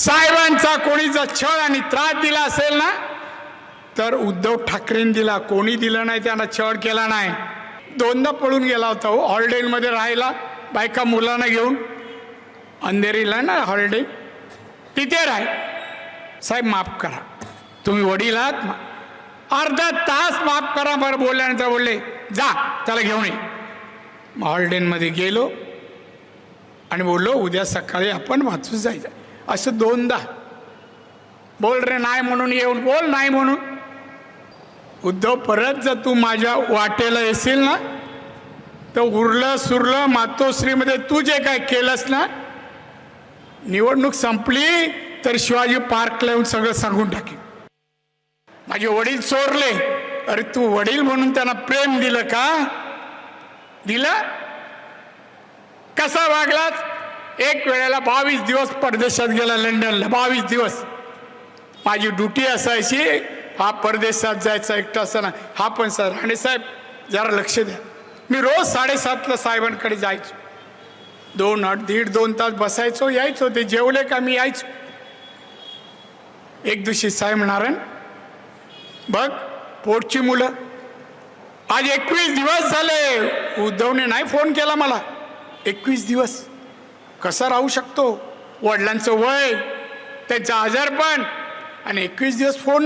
साहेबांचा कोणी जर छळ आणि त्रास दिला असेल ना तर उद्धव ठाकरेंनी दिला. कोणी दिलं नाही त्यांना छळ केला नाही. दोनदा पळून गेला होता हो हॉलिडेमध्ये राहायला बायका मुलांना घेऊन. अंधेरीला ना हॉलिडे तिथे राह साहेब माफ करा. तुम्ही वडील आहात अर्धा तास माफ करा बरं बोलल्यानंतर बोलले जा त्याला घेऊन ये. मग हॉलिडेमध्ये गेलो आणि बोललो उद्या सकाळी आपण वाचून जायचं. असं दोनदा. बोल रे नाही म्हणून येऊन बोल नाही म्हणून. उद्धव परत जर तू माझ्या वाटेला येशील ना तर उरलं सुरलं मातोश्रीमध्ये तू जे काय केलंस ना निवडणूक संपली तर शिवाजी पार्कला येऊन सगळं सांगून टाकेन. माझे वडील चोरले. अरे तू वडील म्हणून त्यांना प्रेम दिलं का? दिलं? कसा वागलाच एक वेळेला बावीस दिवस परदेशात गेला लंडनला बावीस दिवस. माझी ड्युटी असायची हा परदेशात जायचा एकटा असताना हा पण सर राणे साहेब जरा लक्ष द्या. मी रोज साडेसातला साहेबांकडे जायचो. दोन आठ दीड दोन तास बसायचो यायचो ते जेवले का मी यायचो. एक दिवशी साहेब म्हणारण बघ पोटची मुलं. आज एकवीस दिवस झाले उद्धवने नाही फोन केला मला. एकवीस दिवस. कसा राहू शकतो? वडिलांचं वय त्यांचं आजारपण आणि एकवीस दिवस फोन